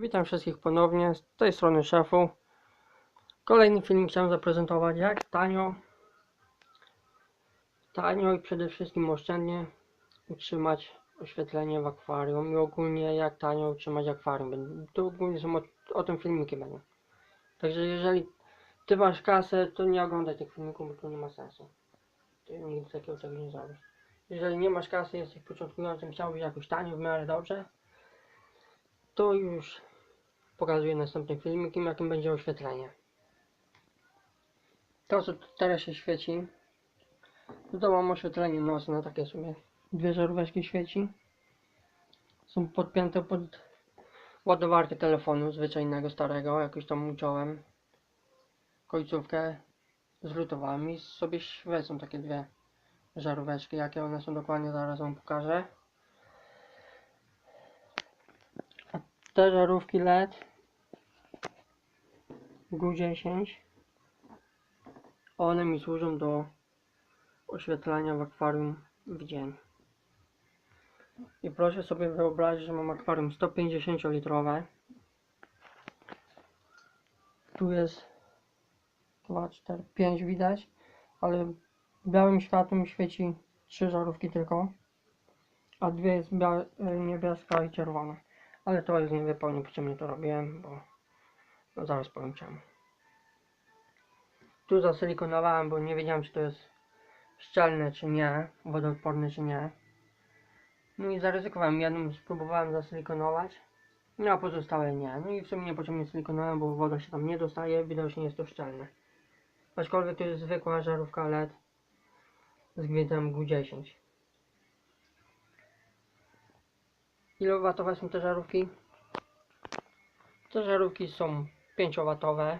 Witam wszystkich ponownie, z tej strony szefu. Kolejny film chciałem zaprezentować, jak tanio, tanio i przede wszystkim oszczędnie utrzymać oświetlenie w akwarium i ogólnie jak tanio utrzymać akwarium. To ogólnie są o, o tym filmiki będą. Także jeżeli ty masz kasę, to nie oglądaj tych filmików, bo to nie ma sensu. Ty nigdy takiego czegoś nie zrobisz. Jeżeli nie masz kasy, jesteś początkującym, chciałbyś jakoś tanio, w miarę dobrze, to już pokazuję następnym filmikiem, jakim będzie oświetlenie. To, co teraz się świeci, to, to mam oświetlenie nocne, takie sobie dwie żaróweczki świeci. Są podpięte pod ładowarkę telefonu zwyczajnego, starego, jakoś tam uciąłem. Końcówkę zlutowałem i sobie świecą takie dwie żaróweczki. Jakie one są dokładnie, zaraz wam pokażę. Te żarówki LED GU10 one mi służą do oświetlania w akwarium w dzień. I proszę sobie wyobrazić, że mam akwarium 150 litrowe. Tu jest 2, 4, 5 widać, ale białym światłem świeci trzy żarówki tylko, a dwie jest bia- y, niebieska i czerwona. Ale to jest nie wiem po czym to robiłem, bo no zaraz powiem czemu. Tu zasilikonowałem, bo nie wiedziałem czy to jest szczelne czy nie, wodoodporne czy nie. No i zaryzykowałem, jedną spróbowałem zasilikonować, no a pozostałe nie. No i w sumie nie po czym nie silikonowałem, bo woda się tam nie dostaje, widocznie jest to szczelne. Aczkolwiek to jest zwykła żarówka LED z gwiezdem GU10. Ile watowe są te żarówki? Te żarówki są 5W.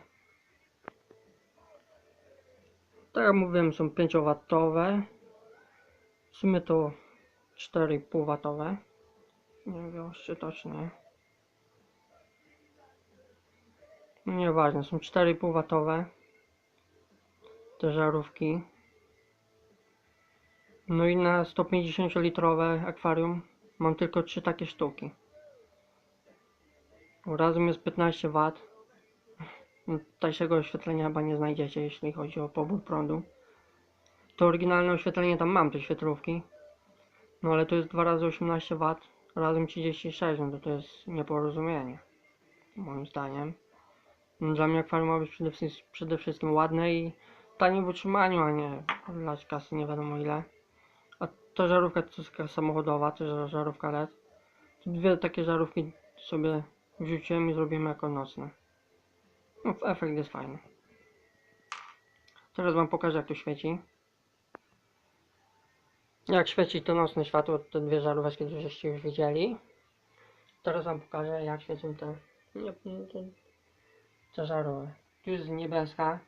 Tak jak mówiłem, są 5W. W sumie to 4,5W. Nie wiem, czy tocznie. No nieważne, są 4,5W. Te żarówki. No i na 150 litrowe akwarium mam tylko 3 takie sztuki. Razem jest 15 W. Tańszego oświetlenia chyba nie znajdziecie, jeśli chodzi o pobór prądu. To oryginalne oświetlenie tam mam, te świetlówki. No ale to jest 2 razy 18 W, razem 36, no to to jest nieporozumienie. Moim zdaniem. Dla mnie akwarium ma być przede wszystkim, przede wszystkim ładne i tanie w utrzymaniu, a nie lać kasy nie wiadomo ile. A to żarówka to jest samochodowa, to żarówka LED. Dwie takie żarówki sobie wrzuciłem i zrobiłem jako nocne. No, efekt jest fajny. Teraz wam pokażę jak to świeci. Jak świeci to nocne światło, te dwie żaróweczki, które żeście już widzieli. Teraz wam pokażę jak świecą te, te, te żarówy. Tu jest niebieska,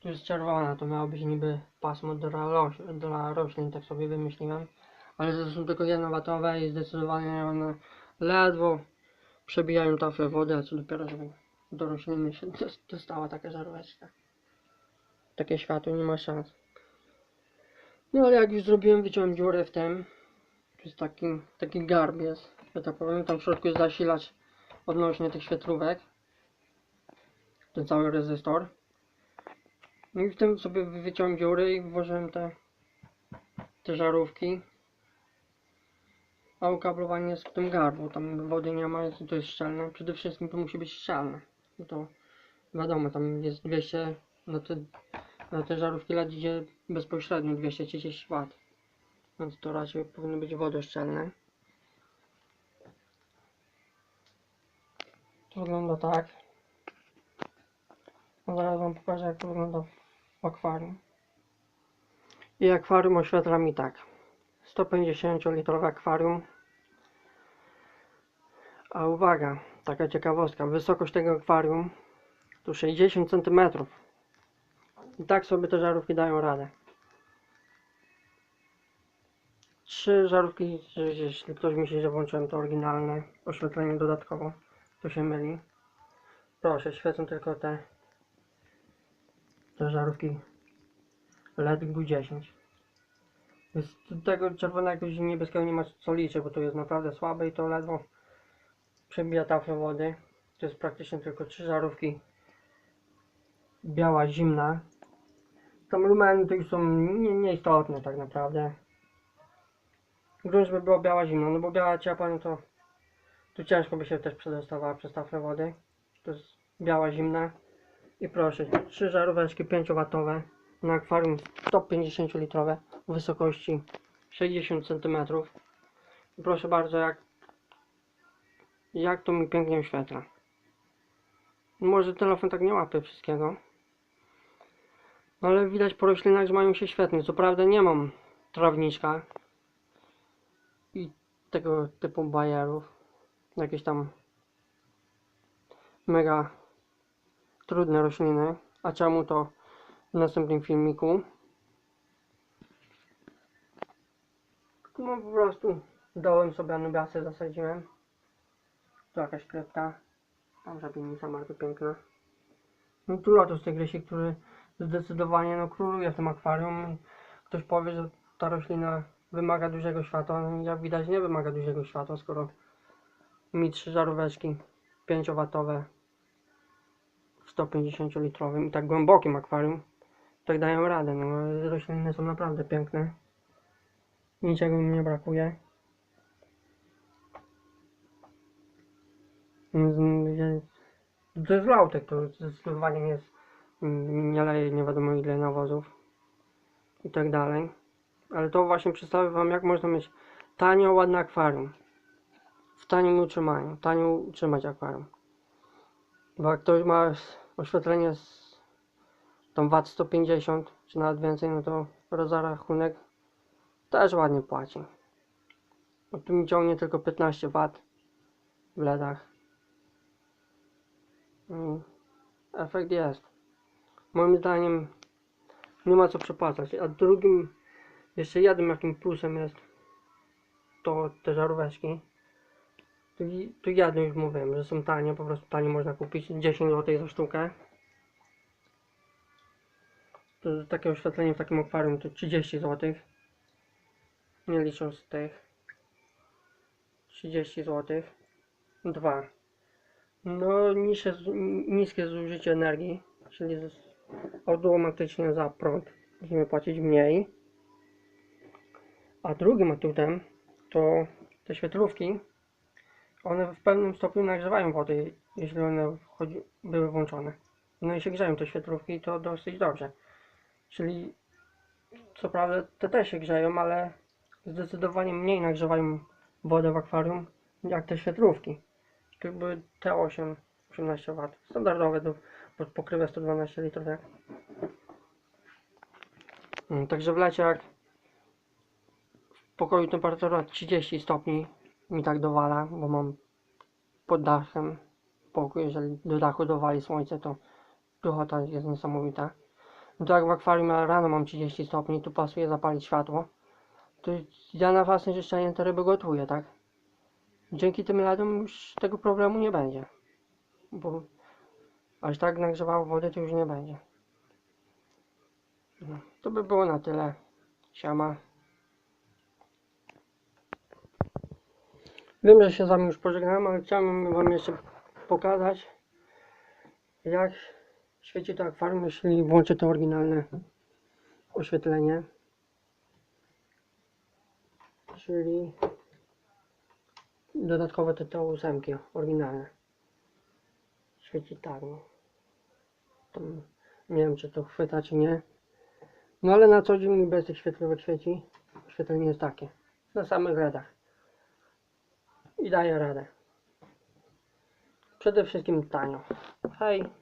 tu jest czerwona, to miało być niby pasmo dla, roś dla roślin, tak sobie wymyśliłem. Ale to są tylko jednowatowe i zdecydowanie one ledwo przebijają tafle wody, a co dopiero, żeby do rośliny się dos- dostała taka żaróweczka. Takie światło nie ma szans. No ale jak już zrobiłem, wyciąłem dziurę w tym. Tu jest taki, taki garb jest, że tak powiem. Tam w środku jest zasilacz odnośnie tych świetlówek. Ten cały rezystor. No i w tym sobie wyciąłem dziury i włożyłem te, te żarówki. A ukablowanie jest w tym garbu, tam wody nie ma, to jest szczelne. Przede wszystkim to musi być szczelne. No to wiadomo, tam jest 200, na te, na te żarówki LED idzie bezpośrednio 230 W. Więc to raczej powinny być wodoszczelne. To wygląda tak. Zaraz wam pokażę jak to wygląda w akwarium. I akwarium oświetla mi tak. 150 litrowe akwarium. A uwaga, taka ciekawostka. Wysokość tego akwarium to 60 cm. I tak sobie te żarówki dają radę. Trzy żarówki, jeśli ktoś myśli, że włączyłem to oryginalne oświetlenie dodatkowo, to się myli. Proszę, świecą tylko te, te żarówki LED GU10. Więc tego czerwonego i niebieskiego nie ma co liczyć, bo to jest naprawdę słabe i to ledwo przebija taflę wody. To jest praktycznie tylko trzy żarówki. Biała, zimna. Tam lumeny to już są nie, nieistotne tak naprawdę. Grunt, była biała, zimna, no bo biała ciepła, no to tu ciężko by się też przedostawała przez taflę wody. To jest biała, zimna. I proszę, trzy żaróweczki 5W na akwarium 150 litrowe o wysokości 60 cm. Proszę bardzo, jak, jak to mi pięknie oświetla. Może telefon tak nie łapie wszystkiego. Ale widać po roślinach, że mają się świetnie. Co prawda nie mam trawniczka i tego typu bajerów. Jakieś tam mega trudne rośliny. A czemu to w następnym filmiku? No po prostu dołem sobie anubiasy zasadziłem. Tu jakaś krypta. Tam żabienica bardzo piękna. No tu lotus tygrysi, który zdecydowanie no, króluje w tym akwarium. Ktoś powie, że ta roślina wymaga dużego światła. No, jak widać nie wymaga dużego światła, skoro mi trzy żaróweczki 5W w 150 litrowym i tak głębokim akwarium tak dają radę. No, rośliny są naprawdę piękne. Niczego mi nie brakuje. Mm, ja- To zdecydowanie nie jest, mm, nie leje nie wiadomo ile nawozów i tak dalej. Ale to właśnie przedstawię Wam jak można mieć tanio, ładne akwarium. W tanim utrzymaniu, tanio utrzymać akwarium. Bo jak ktoś ma oświetlenie z tą wat 150 czy nawet więcej, no to za rachunek też ładnie płaci. Bo tu mi ciągnie tylko 15 W w LEDach. I efekt jest. Moim zdaniem nie ma co przepłacać. A drugim, jeszcze jednym jakim plusem jest to te żaróweczki. Tu, tu jedno już mówiłem, że są tanie, po prostu tanie można kupić 10 zł za sztukę. To takie oświetlenie w takim akwarium to 30 zł. Nie licząc tych 30 zł. Dwa. No niższe, niskie zużycie energii, czyli automatycznie za prąd musimy płacić mniej. A drugim atutem to te świetlówki, one w pewnym stopniu nagrzewają wodę, jeśli one wchodzi, były włączone. No i się grzeją te świetlówki to dosyć dobrze. Czyli co prawda te też się grzeją, ale zdecydowanie mniej nagrzewają wodę w akwarium jak te świetlówki. Były T8 18 W. Standardowe do pod pokrywę 112 litrów, tak? Mm, Także w lecie jak w pokoju temperatura 30 stopni mi tak dowala, bo mam pod dachem pokój, jeżeli do dachu dowali słońce, to duchota jest niesamowita. No to jak w akwarium rano mam 30 stopni, tu pasuje zapalić światło, to ja na własne życzenie te ryby gotuję, tak? Dzięki tym LEDom już tego problemu nie będzie. Bo aż tak nagrzewało wodę to już nie będzie. No, to by było na tyle. Siama. Wiem, że się z wami już pożegnałem, ale chciałem wam jeszcze pokazać jak świeci to akwarium, jeśli włączę to oryginalne oświetlenie. Czyli dodatkowe te, te ósemki oryginalne. Świeci tak, no. Tam, nie wiem, czy to chwyta, czy nie. No ale na co dzień bez tych świetlówek świeci. Oświetlenie jest takie. Na samych LEDach. I daje radę. Przede wszystkim tanio. Hej.